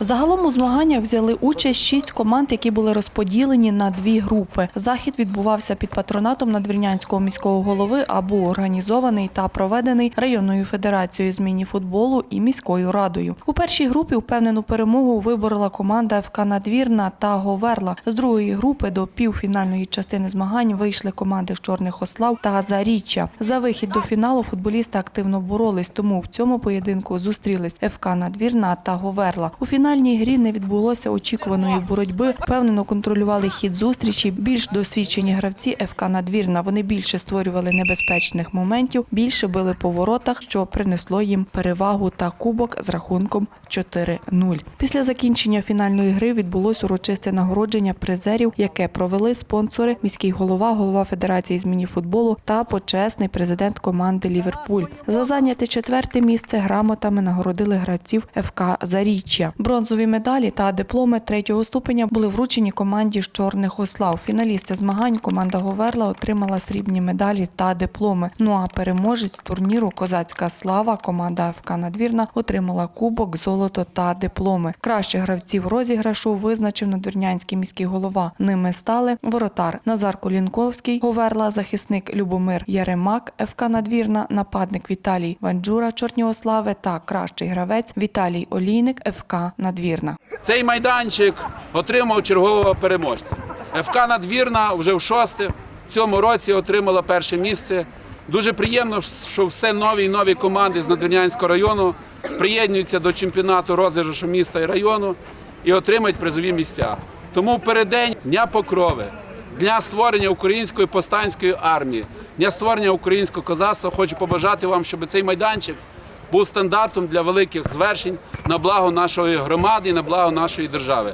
Загалом у змаганнях взяли участь шість команд, які були розподілені на дві групи. Захід відбувався під патронатом надвірнянського міського голови або організований та проведений районною федерацією з міні-футболу і міською радою. У першій групі впевнену перемогу виборола команда ФК Надвірна та Говерла. З другої групи до півфінальної частини змагань вийшли команди з Чорних Ослав та Заріччя. За вихід до фіналу футболісти активно боролись, тому в цьому поєдинку зустрілись ФК Надвірна та Говерла. У фінальній грі не відбулося очікуваної боротьби. Впевнено контролювали хід зустрічі. Більш досвідчені гравці ФК Надвірна. Вони більше створювали небезпечних моментів, більше били по воротах, що принесло їм перевагу та кубок з рахунком 4-0. Після закінчення фінальної гри відбулось урочисте нагородження призерів, яке провели спонсори, міський голова, голова Федерації з мініфутболу та почесний президент команди Ліверпуль. За зайняте четверте місце грамотами нагородили гравців ФК Заріччя. Бронзові медалі та дипломи третього ступеня були вручені команді з чорних ослав. Фіналісти змагань команда Говерла отримала срібні медалі та дипломи. Ну а переможець турніру Козацька слава команда ФК Надвірна отримала кубок, золото та дипломи. Кращих гравців розіграшу визначив надвірнянський міський голова. Ними стали воротар Назар Колінковський, Говерла, захисник Любомир Яремак, ФК Надвірна, нападник Віталій Ванджура Чорнігослави та кращий гравець Віталій Олійник ФК Надвірна. Цей майданчик отримав чергового переможця. ФК Надвірна вже в шосте в цьому році отримала перше місце. Дуже приємно, що все нові і нові команди з Надвірнянського району приєднуються до чемпіонату розіграшу міста і району і отримають призові місця. Тому в переддень Дня Покрови, Дня створення української повстанської армії, Дня створення українського козацтва хочу побажати вам, щоб цей майданчик був стандартом для великих звершень на благо нашої громади і на благо нашої держави.